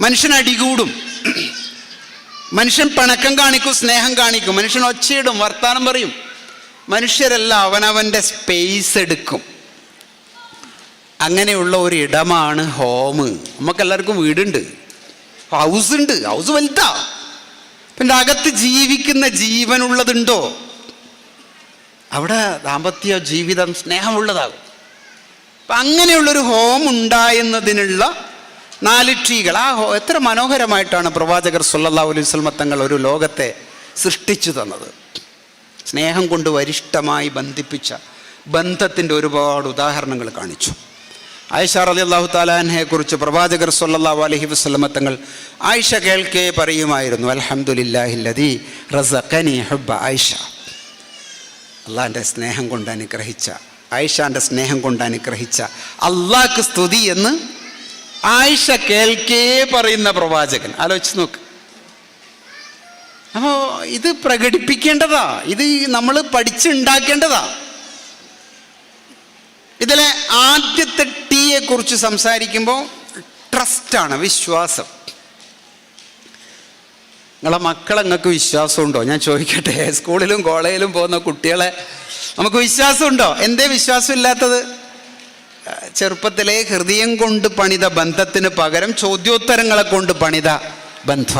മനുഷ്യൻ അടികൂടും മനുഷ്യൻ പണക്കം കാണിക്കും സ്നേഹം കാണിക്കും. മനുഷ്യൻ ഒച്ചയിടും വർത്താനം പറയും. മനുഷ്യരല്ല അവനവന്റെ സ്പേസ് എടുക്കും. അങ്ങനെയുള്ള ഒരു ഇടമാണ് ഹോം നമുക്കെല്ലാവർക്കും വീടുണ്ട്. ഹൗസ് ഉണ്ട്. ഹൗസ് വലുതാ. പിന്നെ അകത്ത് ജീവിക്കുന്ന ജീവനുള്ളതുണ്ടോ? അവിടെ ദാമ്പത്യ ജീവിതം സ്നേഹമുള്ളതാകും. അപ്പം അങ്ങനെയുള്ളൊരു ഹോം ഉണ്ടായെന്നതിനുള്ള നാല് ട്രീകൾ. ആ എത്ര മനോഹരമായിട്ടാണ് പ്രവാചകർ സുല്ലാ അലൈഹി വസല്ലമ തങ്ങൾ ഒരു ലോകത്തെ സൃഷ്ടിച്ചു തന്നത്. സ്നേഹം കൊണ്ട് വരിഷ്ഠമായി ബന്ധിപ്പിച്ച ബന്ധത്തിന്റെ ഒരുപാട് ഉദാഹരണങ്ങൾ കാണിച്ചു. ആയിഷ അലി അള്ളാഹു കുറിച്ച് പ്രവാചകർ സുല്ലാ അലഹി വസ്ലമ തങ്ങൾ ആയിഷ കേൾക്കേ പറയുമായിരുന്നു അലഹമുല്ലാഹില്ലതി റസഖനി ഹബ്ബ ആയിഷ. അള്ളാഹിന്റെ സ്നേഹം കൊണ്ട് അനുഗ്രഹിച്ച ആയിഷാന്റെ സ്നേഹം കൊണ്ട് അനുഗ്രഹിച്ച അള്ളാഹ്ക്ക് സ്തുതി എന്ന് ആയിഷ കേൾക്കേ പറയുന്ന പ്രവാചകൻ. ആലോചിച്ച് നോക്ക്. അപ്പോൾ ഇത് പ്രകടിപ്പിക്കേണ്ടതാ. ഇത് നമ്മൾ പഠിച്ചുണ്ടാക്കേണ്ടതാ. ഇതിലെ ആദ്യത്തെ ടീയെ കുറിച്ച് സംസാരിക്കുമ്പോൾ ട്രസ്റ്റാണ് വിശ്വാസം. നിങ്ങളെ മക്കളെ നിങ്ങൾക്ക് വിശ്വാസമുണ്ടോ? ഞാൻ ചോദിക്കട്ടെ. സ്കൂളിലും കോളേജിലും പോകുന്ന കുട്ടികളെ നമുക്ക് വിശ്വാസമുണ്ടോ? എന്തേ വിശ്വാസമില്ലാത്തത്? ചെറുപ്പത്തിലെ ഹൃദയം കൊണ്ട് പണിത ബന്ധത്തിന് പകരം ചോദ്യോത്തരങ്ങളെ കൊണ്ട് പണിത ബന്ധ.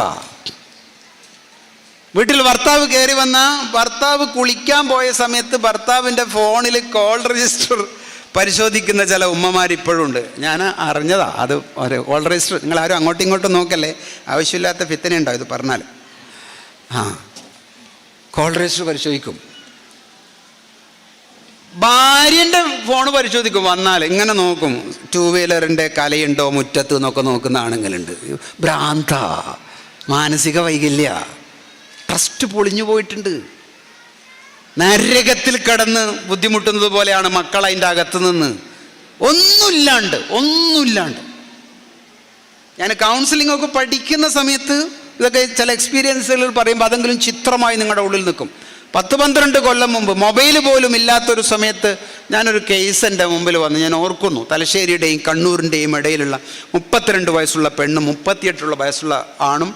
വീട്ടിൽ ഭർത്താവ് കയറി വന്ന ഭർത്താവ് കുളിക്കാൻ പോയ സമയത്ത് ഭർത്താവിന്റെ ഫോണിൽ കോൾ രജിസ്റ്റർ പരിശോധിക്കുന്ന ചില ഉമ്മമാർ ഇപ്പോഴും ഉണ്ട് ഞാൻ അറിഞ്ഞതാ അത് ഒരു കോൾ രജിസ്റ്റർ. നിങ്ങൾ ആരും അങ്ങോട്ടും ഇങ്ങോട്ടും നോക്കല്ലേ? ആവശ്യമില്ലാത്ത ഫിത്തന ഉണ്ടോ ഇത് പറഞ്ഞാൽ ആ. കോൾ രജിസ്റ്റർ പരിശോധിക്കും. ഭാര്യന്റെ ഫോൺ പരിശോധിക്കും വന്നാൽ ഇങ്ങനെ നോക്കും. ടൂ വീലറിന്റെ കലയുണ്ടോ മുറ്റത്ത് എന്നൊക്കെ നോക്കുന്ന ആണുങ്ങളുണ്ട്. ഭ്രാന്ത മാനസിക വൈകല്യ ട്രസ്റ്റ് പൊളിഞ്ഞു പോയിട്ടുണ്ട്. നരകത്തിൽ കടന്ന് ബുദ്ധിമുട്ടുന്നത് പോലെയാണ് മക്കൾ അതിന്റെ അകത്ത് നിന്ന്. ഒന്നുമില്ലാണ്ട് ഒന്നുമില്ലാണ്ട്. ഞാൻ കൗൺസിലിംഗ് ഒക്കെ പഠിക്കുന്ന സമയത്ത് ഇതൊക്കെ ചില എക്സ്പീരിയൻസുകൾ പറയുമ്പോൾ അതെങ്കിലും ചിത്രമായി നിങ്ങളുടെ ഉള്ളിൽ നിൽക്കും. പത്ത് പന്ത്രണ്ട് കൊല്ലം മുമ്പ് മൊബൈൽ പോലും ഇല്ലാത്തൊരു സമയത്ത് ഞാനൊരു കേസ് എന്റെ മുമ്പിൽ വന്ന് ഞാൻ ഓർക്കുന്നു. തലശ്ശേരിയുടെയും കണ്ണൂരിന്റെയും ഇടയിലുള്ള മുപ്പത്തിരണ്ട് വയസ്സുള്ള പെണ്ണും മുപ്പത്തിയെട്ടുള്ള വയസ്സുള്ള ആണും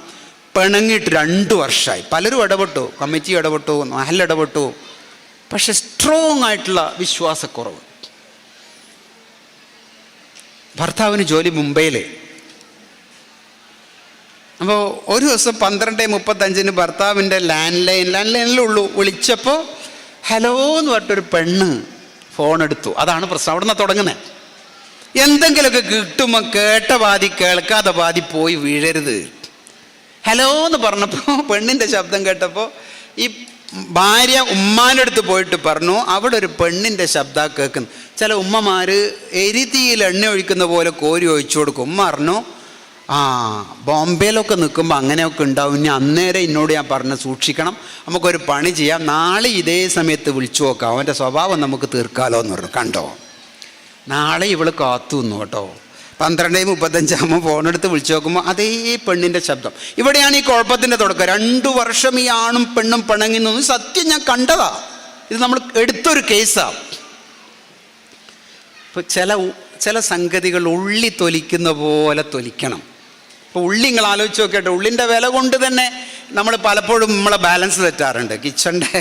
പിണങ്ങിയിട്ട് രണ്ട് വർഷമായി. പലരും ഇടപെട്ടു. കമ്മിറ്റി ഇടപെട്ടു മഹൽ ഇടപെട്ടു. പക്ഷെ സ്ട്രോങ് ആയിട്ടുള്ള വിശ്വാസക്കുറവ്. ഭർത്താവിന് ജോലി മുംബൈയിൽ അപ്പോൾ ഒരു ദിവസം പന്ത്രണ്ട് മുപ്പത്തഞ്ചിന് ഭർത്താവിന്റെ ലാൻഡ് ലൈൻ ലാൻഡ് ലൈനിലുള്ളൂ വിളിച്ചപ്പോൾ ഹലോ എന്ന് പറഞ്ഞിട്ടൊരു പെണ്ണ് ഫോൺ എടുത്തു അതാണ് പ്രശ്നം. അവിടെ നിന്നാണ് തുടങ്ങുന്നത് എന്തെങ്കിലുമൊക്കെ കിട്ടുമ്പോൾ കേട്ട പാതി കേൾക്കാതെ പാതി പോയി വീഴരുത്. ഹലോ എന്ന് പറഞ്ഞപ്പോൾ പെണ്ണിന്റെ ശബ്ദം കേട്ടപ്പോൾ ഈ ഭാര്യ ഉമ്മാന്റെ അടുത്ത് പോയിട്ട് പറഞ്ഞു അവിടെ ഒരു പെണ്ണിന്റെ ശബ്ദ കേൾക്കുന്നു. ചില ഉമ്മമാർ എരിതിയിൽ എണ്ണ ഒഴിക്കുന്ന പോലെ കോരി ഒഴിച്ചു കൊടുക്കും. ഉമ്മ പറഞ്ഞു ആ ബോംബെയിലൊക്കെ നിൽക്കുമ്പോൾ അങ്ങനെയൊക്കെ ഉണ്ടാവും. ഇനി അന്നേരം എന്നോട് ഞാൻ പറഞ്ഞ് സൂക്ഷിക്കണം. നമുക്കൊരു പണി ചെയ്യാം. നാളെ ഇതേ സമയത്ത് വിളിച്ചു നോക്കാം. അവന്റെ സ്വഭാവം നമുക്ക് തീർക്കാലോ എന്ന് പറഞ്ഞു. കണ്ടോ? നാളെ ഇവൾ കാത്തു നിന്നു കേട്ടോ. പന്ത്രണ്ട് മുപ്പത്തഞ്ചാകുമ്പോൾ ഫോണെടുത്ത് വിളിച്ചു നോക്കുമ്പോൾ അതേ പെണ്ണിന്റെ ശബ്ദം. ഇവിടെയാണ് ഈ കുഴപ്പത്തിന്റെ തുടക്കം. രണ്ടു വർഷം ഈ ആണും പെണ്ണും പിണങ്ങി നിന്നു. സത്യം ഞാൻ കണ്ടതാ. ഇത് നമ്മൾ എടുത്തൊരു കേസാണ് ഇപ്പോൾ ചില ചില സംഗതികൾ ഉള്ളി തൊലിക്കുന്ന പോലെ തൊലിക്കണം. ഇപ്പോൾ ഉള്ളി നിങ്ങൾ ആലോചിച്ച് നോക്കിയിട്ട് ഉള്ളിന്റെ വില കൊണ്ട് തന്നെ നമ്മൾ പലപ്പോഴും നമ്മളെ ബാലൻസ് തെറ്റാറുണ്ട്. കിച്ചണിന്റെ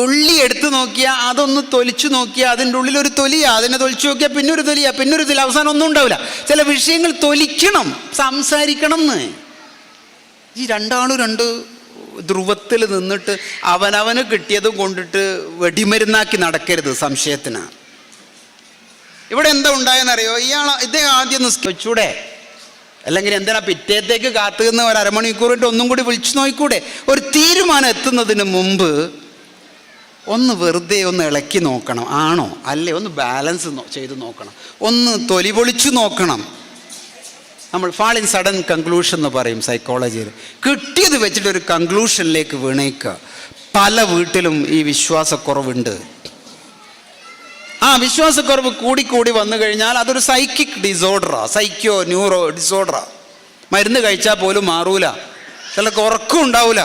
ഉള്ളി എടുത്തു നോക്കിയാൽ അതൊന്ന് തൊലിച്ചു നോക്കിയാൽ അതിന്റെ ഉള്ളിൽ ഒരു തൊലിയാ അതിനെ തൊലിച്ചു നോക്കിയാൽ പിന്നെ ഒരു തൊലിയാ പിന്നെ ഒരു തൊലി. അവസാനം ഒന്നും ഉണ്ടാവില്ല. ചില വിഷയങ്ങൾ തൊലിക്കണം സംസാരിക്കണം എന്ന്. ഈ രണ്ടാളും രണ്ട് ധ്രുവത്തിൽ നിന്നിട്ട് അവനവന് കിട്ടിയതും കൊണ്ടിട്ട് വെടിമരുന്നാക്കി നടക്കരുത് സംശയത്തിന്. ഇവിടെ എന്താ ഉണ്ടായെന്നറിയോ? ഇയാൾ ഇദ്ദേഹം ആദ്യം നിസ്കരിച്ചൂടെ അല്ലെങ്കിൽ എന്തിനാ പിറ്റേത്തേക്ക് കാത്തുന്ന ഒരു അരമണിക്കൂറിന്റെ ഒന്നും കൂടി വിളിച്ചു നോക്കൂടെ ഒരു തീരുമാനം എത്തുന്നതിന് മുമ്പ് ഒന്ന് വെറുതെ ഒന്ന് ഇളക്കി നോക്കണം. ആണോ? അല്ലേ? ഒന്ന് ബാലൻസ് ചെയ്ത് നോക്കണം. ഒന്ന് തൊലി പൊളിച്ചു നോക്കണം. നമ്മൾ ഫാൾ ഇൻ സഡൻ കൺക്ലൂഷൻ എന്ന് പറയും സൈക്കോളജിയിൽ കിട്ടിയത് വെച്ചിട്ട് ഒരു കൺക്ലൂഷനിലേക്ക് വീണേക്കുക പല വീട്ടിലും ഈ വിശ്വാസക്കുറവുണ്ട്. ആ വിശ്വാസക്കുറവ് കൂടിക്കൂടി വന്നു കഴിഞ്ഞാൽ അതൊരു സൈക്കിക് ഡിസോർഡറാ സൈക്കോ ന്യൂറോ ഡിസോർഡറാ മരുന്ന് കഴിച്ചാൽ പോലും മാറൂല. ചിലർക്ക് ഉറക്കം ഉണ്ടാവില്ല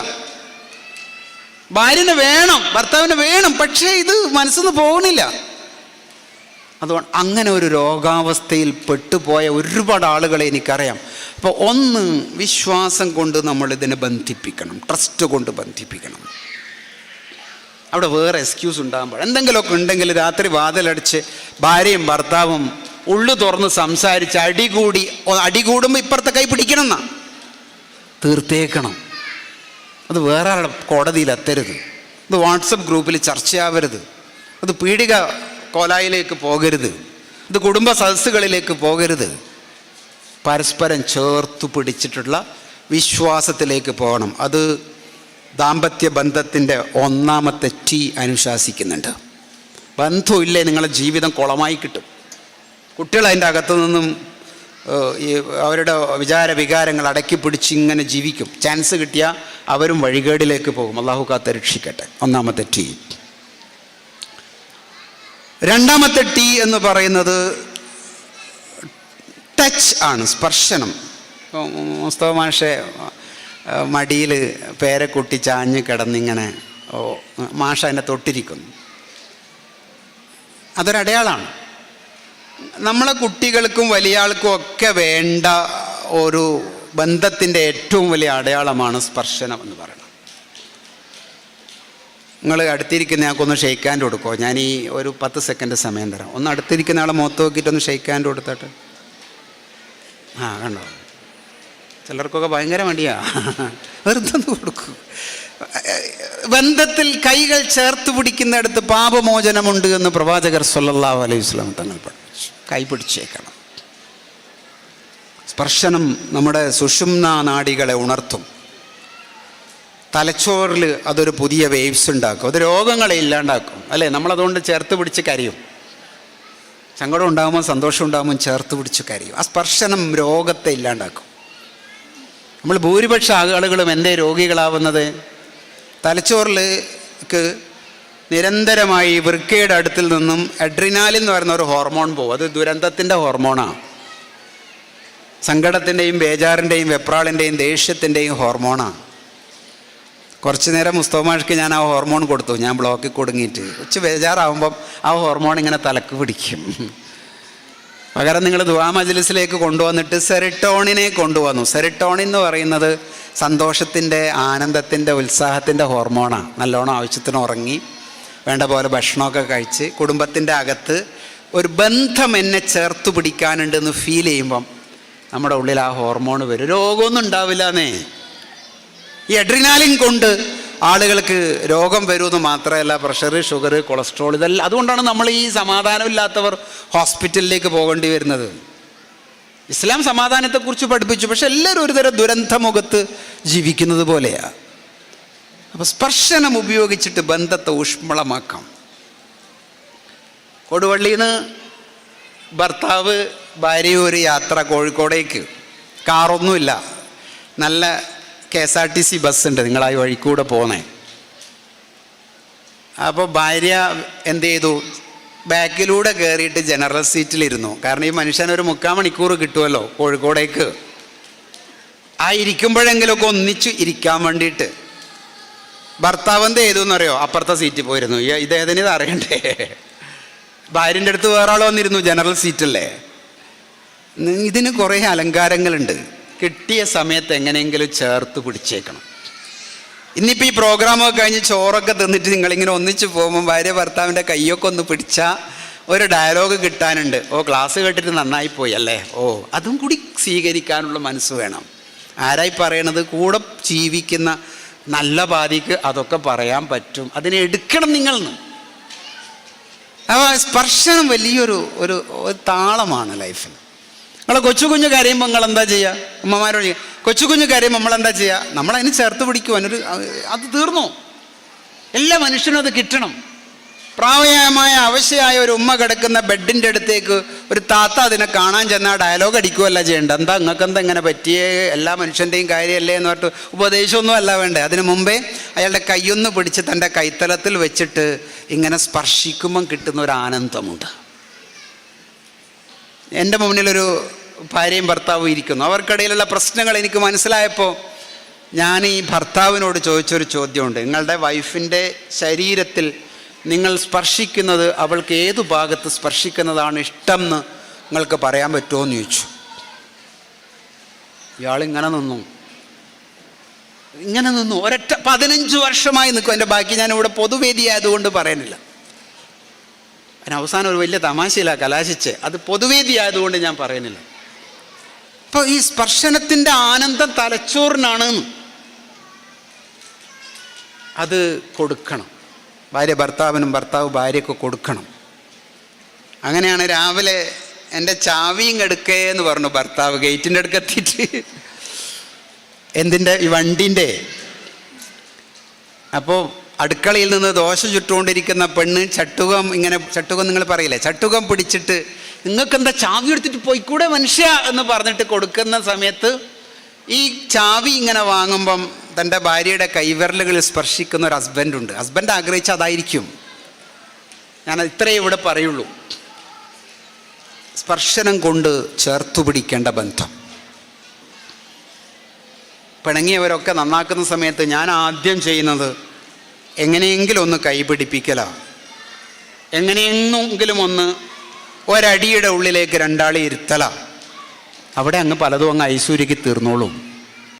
ഭാര്യന് വേണം ഭർത്താവിന് വേണം പക്ഷേ ഇത് മനസ്സിന്ന് പോകുന്നില്ല. അതുകൊണ്ട് അങ്ങനെ ഒരു രോഗാവസ്ഥയിൽ പെട്ടുപോയ ഒരുപാട് ആളുകളെ എനിക്കറിയാം. അപ്പോൾ ഒന്ന് വിശ്വാസം കൊണ്ട് നമ്മൾ ഇതിനെ ബന്ധിപ്പിക്കണം ട്രസ്റ്റ് കൊണ്ട് ബന്ധിപ്പിക്കണം. അവിടെ വേറെ എക്സ്ക്യൂസ് ഉണ്ടാകുമ്പോൾ. എന്തെങ്കിലുമൊക്കെ ഉണ്ടെങ്കിൽ രാത്രി വാതിലടിച്ച് ഭാര്യയും ഭർത്താവും ഉള്ളു തുറന്ന് സംസാരിച്ച് അടികൂടി അടികൂടുമ്പോൾ ഇപ്പുറത്തെ കൈ പിടിക്കണം എന്നാ. തീർത്തേക്കണം. അത് വേറെ ആളുടെ കോടതിയിൽ എത്തരുത്. ഇത് വാട്സപ്പ് ഗ്രൂപ്പിൽ ചർച്ചയാവരുത്. അത് പീഡിക കോലായിലേക്ക് പോകരുത്. അത് കുടുംബ സദസ്സുകളിലേക്ക് പോകരുത്. പരസ്പരം ചേർത്തു പിടിച്ചിട്ടുള്ള വിശ്വാസത്തിലേക്ക് പോകണം. അത് ദാമ്പത്യ ബന്ധത്തിന്റെ ഒന്നാമത്തെ ടി അനുശാസിക്കുന്നുണ്ട്. ബന്ധമില്ലേ നിങ്ങളുടെ ജീവിതം കുളമായി കിട്ടും. കുട്ടികൾ അതിന്റെ അകത്തു നിന്നും ഈ അവരുടെ വിചാര വികാരങ്ങൾ അടക്കി പിടിച്ച് ഇങ്ങനെ ജീവിക്കും. ചാൻസ് കിട്ടിയാൽ അവരും വഴികേടിലേക്ക് പോകും. അള്ളാഹു കാത്ത രക്ഷിക്കട്ടെ. ഒന്നാമത്തെ ടി. രണ്ടാമത്തെ ടി എന്ന് പറയുന്നത് ടച്ച് ആണ് സ്പർശനം. മുസ്തഫ മാഷെ മടിയിൽ പേരക്കുട്ടി ചാഞ്ഞ് കിടന്നിങ്ങനെ ഓ മാഷ എന്നെ തൊട്ടിരിക്കുന്നു. അതൊരടയാളാണ് നമ്മളെ കുട്ടികൾക്കും വലിയ ആൾക്കും ഒക്കെ വേണ്ട ഒരു ബന്ധത്തിന്റെ ഏറ്റവും വലിയ അടയാളമാണ് സ്പർശനം എന്ന് പറയുന്നത്. നിങ്ങൾ അടുത്തിരിക്കുന്ന ആൾക്കൊന്ന് ഷെയ്ക്ക് കൊടുക്കുമോ ഞാൻ ഈ ഒരു പത്ത് സെക്കൻഡ് സമയം തരാം. ഒന്ന് അടുത്തിരിക്കുന്ന ആളെ മുഖത്ത് നോക്കിയിട്ടൊന്ന് ഷെയ്ക്ക് ഹാൻഡ് കൊടുത്തിട്ട്? ആ കണ്ടോ? ചിലർക്കൊക്കെ ഭയങ്കര മടിയാ. വെറുതെ കൊടുക്കും. ബന്ധത്തിൽ കൈകൾ ചേർത്ത് പിടിക്കുന്നിടത്ത് പാപമോചനമുണ്ട് എന്ന് പ്രവാചകർ സല്ലല്ലാഹു അലൈഹി വസല്ലം തങ്ങൾ പഠിച്ചു കൈ പിടിച്ചേക്കണം. സ്പർശനം നമ്മുടെ സുഷുമ്ന നാഡികളെ ഉണർത്തും. തലച്ചോറിൽ അതൊരു പുതിയ വേവ്സ് ഉണ്ടാക്കും. അത് രോഗങ്ങളെ ഇല്ലാണ്ടാക്കും. അല്ലേ? നമ്മളതുകൊണ്ട് ചേർത്ത് പിടിച്ച് കരയും. സങ്കടം ഉണ്ടാകുമ്പോൾ സന്തോഷം ഉണ്ടാകുമ്പോൾ ചേർത്ത് പിടിച്ച് കരയും. ആ സ്പർശനം രോഗത്തെ ഇല്ലാണ്ടാക്കും. നമ്മൾ ഭൂരിപക്ഷ ആളുകളും എന്തേ രോഗികളാവുന്നത്? തലച്ചോറിലേക്ക് നിരന്തരമായി വൃക്കയുടെ അടുത്തിൽ നിന്നും അഡ്രിനാലിൻ എന്ന് പറയുന്ന ഒരു ഹോർമോൺ പോകും. അത് ദുരന്തത്തിന്റെ ഹോർമോണാണ് സങ്കടത്തിന്റെയും ബേജാറിന്റെയും വെപ്രാളിന്റെയും ദേഷ്യത്തിന്റെയും ഹോർമോണാണ് കുറച്ച് നേരം മുസ്തഫമാഷ്ക്ക് ഞാൻ ആ ഹോർമോൺ കൊടുത്തു. ഞാൻ ബ്ലോക്കിൽ കൊടുങ്ങിയിട്ട്. കുറച്ച് ബേജാറാവുമ്പം ആ ഹോർമോൺ ഇങ്ങനെ തലക്ക് പിടിക്കും. പകരം നിങ്ങൾ ദുവാ മജ്ലിസിലേക്ക് കൊണ്ടുവന്നിട്ട് സെറിട്ടോണിനെ കൊണ്ടുവന്നു. സെറിട്ടോണിൻ എന്ന് പറയുന്നത് സന്തോഷത്തിന്റെ ആനന്ദത്തിന്റെ ഉത്സാഹത്തിന്റെ ഹോർമോണാണ്. നല്ലോണം ആവശ്യത്തിന് ഉറങ്ങി വേണ്ട പോലെ ഭക്ഷണമൊക്കെ കഴിച്ച് കുടുംബത്തിന്റെ അകത്ത് ഒരു ബന്ധം എന്നെ ചേർത്ത് പിടിക്കാനുണ്ടെന്ന് ഫീൽ ചെയ്യുമ്പം നമ്മുടെ ഉള്ളിൽ ആ ഹോർമോൺ വരും. രോഗമൊന്നും ഉണ്ടാവില്ല എന്നേ ഈ എഡ്രിനാലിൻ കൊണ്ട് ആളുകൾക്ക് രോഗം വരുമെന്ന് മാത്രമല്ല പ്രഷർ ഷുഗർ കൊളസ്ട്രോൾ ഇതെല്ലാം അതുകൊണ്ടാണ് നമ്മൾ ഈ സമാധാനമില്ലാത്തവർ ഹോസ്പിറ്റലിലേക്ക് പോകേണ്ടി വരുന്നത്. ഇസ്ലാം സമാധാനത്തെക്കുറിച്ച് പഠിപ്പിച്ചു. പക്ഷെ എല്ലാവരും ഒരുതരം ദുരന്തമുഖത്ത് ജീവിക്കുന്നത് പോലെയാണ് അപ്പോൾ സ്പർശനം ഉപയോഗിച്ചിട്ട് ബന്ധത്തെ ഊഷ്മളമാക്കാം. കൊടുവള്ളിയിൽ നിന്ന് ഭർത്താവ് ഭാര്യയും ഒരു യാത്ര കോഴിക്കോടേക്ക്. കാറൊന്നുമില്ല. നല്ല K S R T C bus ഉണ്ട് നിങ്ങൾ ആ വഴിക്കൂടെ പോന്നേ. അപ്പോൾ ഭാര്യ എന്ത് ചെയ്തു? ബാക്കിലൂടെ കയറിയിട്ട് ജനറൽ സീറ്റിലിരുന്നു. കാരണം ഈ മനുഷ്യൻ ഒരു മുക്കാൽ മണിക്കൂർ കിട്ടുമല്ലോ കോഴിക്കോടേക്ക്. ആ ഇരിക്കുമ്പോഴെങ്കിലുമൊക്കെ ഒന്നിച്ച് ഇരിക്കാൻ വേണ്ടിയിട്ട്. ഭർത്താവ് എന്ത് ചെയ്തു എന്നറിയോ? അപ്പുറത്തെ സീറ്റിൽ പോയിരുന്നു. ഇദ്ദേഹത്തിന് ഇത് അറിയണ്ടേ? ഭാര്യന്റെ അടുത്ത് വേറെ ആൾ വന്നിരുന്നു ജനറൽ സീറ്റല്ലേ? ഇതിന് കുറേ അലങ്കാരങ്ങളുണ്ട്. കിട്ടിയ സമയത്ത് എങ്ങനെയെങ്കിലും ചേർത്ത് പിടിച്ചേക്കണം. ഇന്നിപ്പോൾ ഈ പ്രോഗ്രാമൊക്കെ കഴിഞ്ഞ് ചോറൊക്കെ തിന്നിട്ട് നിങ്ങളിങ്ങനെ ഒന്നിച്ച് പോകുമ്പോൾ ഭാര്യ ഭർത്താവിന്റെ കൈയൊക്കെ ഒന്ന് പിടിച്ചാൽ ഒരു ഡയലോഗ് കിട്ടാനുണ്ട്. ഓ ക്ലാസ് കേട്ടിട്ട് നന്നായി പോയി അല്ലേ? ഓ അതും കൂടി സ്വീകരിക്കാനുള്ള മനസ്സ് വേണം. ആരായി പറയണത്? കൂടെ ജീവിക്കുന്ന നല്ല പാതിക്ക് അതൊക്കെ പറയാൻ പറ്റും. അതിനെ എടുക്കണം നിങ്ങൾ അപ്പോൾ സ്പർശനം വലിയൊരു ഒരു ഒരു താളമാണ് ലൈഫിൽ നിങ്ങൾ കൊച്ചു കുഞ്ഞു കരയുമ്പോൾ നിങ്ങൾ എന്താ ചെയ്യുക അമ്മമാരോട് കൊച്ചു കുഞ്ഞു കരയുമ്പോൾ നമ്മൾ എന്താ ചെയ്യുക നമ്മൾ അതിന് ചേർത്ത് പിടിക്കും ഒരു അത് തീർന്നു. എല്ലാ മനുഷ്യനും അത് കിട്ടണം. പ്രാവയമായ അവശയായ ഒരു ഉമ്മ കിടക്കുന്ന ബെഡിന്റെ അടുത്തേക്ക് ഒരു താത്ത അതിനെ കാണാൻ ചെന്നാൽ ഡയലോഗ് അടിക്കുകയല്ല ചെയ്യേണ്ടത്. എന്താ നിങ്ങൾക്ക് എന്താ ഇങ്ങനെ പറ്റിയേ? എല്ലാ മനുഷ്യന്റെയും കാര്യമല്ലേ എന്ന് പറഞ്ഞിട്ട് ഉപദേശമൊന്നും അല്ല വേണ്ടേ? അതിനു മുമ്പേ അയാളുടെ കൈയൊന്ന് പിടിച്ച് തന്റെ കൈത്തലത്തിൽ വെച്ചിട്ട് ഇങ്ങനെ സ്പർശിക്കുമ്പം കിട്ടുന്ന ഒരു ആനന്ദമുണ്ട്. എന്റെ മുന്നിലൊരു ഭാര്യയും ഭർത്താവും ഇരിക്കുന്നു. അവർക്കിടയിലുള്ള പ്രശ്നങ്ങൾ എനിക്ക് മനസ്സിലായപ്പോൾ ഞാൻ ഈ ഭർത്താവിനോട് ചോദിച്ചൊരു ചോദ്യമുണ്ട്. നിങ്ങളുടെ വൈഫിന്റെ ശരീരത്തിൽ നിങ്ങൾ സ്പർശിക്കുന്നത് അവൾക്ക് ഏതു ഭാഗത്ത് സ്പർശിക്കുന്നതാണ് ഇഷ്ടം എന്ന് നിങ്ങൾക്ക് പറയാൻ പറ്റുമോ എന്ന് ചോദിച്ചു. ഇയാളിങ്ങനെ നിന്നു. ഇങ്ങനെ നിന്നു. ഒരൊറ്റ പതിനഞ്ച് വർഷമായി നിൽക്കും. എന്റെ ബാക്കി ഞാൻ ഇവിടെ പൊതുവേദി ആയതുകൊണ്ട് പറയുന്നില്ല. അതിന് അവസാനം ഒരു വലിയ തമാശയിലാണ് കലാശിച്ച്. അത് പൊതുവേദി ആയതുകൊണ്ട് ഞാൻ പറയുന്നില്ല. അപ്പോൾ ഈ സ്പർശനത്തിന്റെ ആനന്ദം തലച്ചോറിനാണ്. അത് കൊടുക്കണം. ഭാര്യ ഭർത്താവിനും ഭർത്താവ് ഭാര്യയ്ക്ക് കൊടുക്കണം. അങ്ങനെയാണ് രാവിലെ എന്റെ ചാവിയും എടുക്കേ എന്ന് പറഞ്ഞു ഭർത്താവ് ഗേറ്റിന്റെ അടുക്ക് എത്തിയിട്ട്. എന്തിന്റെ ഈ വണ്ടിന്റെ അപ്പോൾ അടുക്കളയിൽ നിന്ന് ദോശ ചുട്ടുകൊണ്ടിരിക്കുന്ന പെണ്ണ് ചട്ടുകം ഇങ്ങനെ ചട്ടുകം നിങ്ങൾ പറയില്ലേ? ചട്ടുകം പിടിച്ചിട്ട് നിങ്ങൾക്ക് എന്താ ചാവി എടുത്തിട്ട് പോയിക്കൂടെ മനുഷ്യ എന്ന് പറഞ്ഞിട്ട് കൊടുക്കുന്ന സമയത്ത് ഈ ചാവി ഇങ്ങനെ വാങ്ങുമ്പം തന്റെ ഭാര്യയുടെ കൈവിരലുകളിൽ സ്പർശിക്കുന്ന ഒരു ഹസ്ബൻഡുണ്ട് ഹസ്ബൻഡ് ആഗ്രഹിച്ച അതായിരിക്കും. ഞാൻ ഇത്രയേ ഇവിടെ പറയുള്ളൂ. സ്പർശനം കൊണ്ട് ചേർത്തു പിടിക്കേണ്ട ബന്ധം. പിണങ്ങിയവരൊക്കെ നന്നാക്കുന്ന സമയത്ത് ഞാൻ ആദ്യം ചെയ്യുന്നത് എങ്ങനെയെങ്കിലും ഒന്ന് കൈപിടിപ്പിക്കലാണ് എങ്ങനെയെങ്കിലും ഒന്ന് ഒരടിയുടെ ഉള്ളിലേക്ക് രണ്ടാളെ ഇരുത്തലാണ് അവിടെ അങ്ങ് പലതും അങ്ങ് ഐശ്വര്യക്ക് തീർന്നോളും.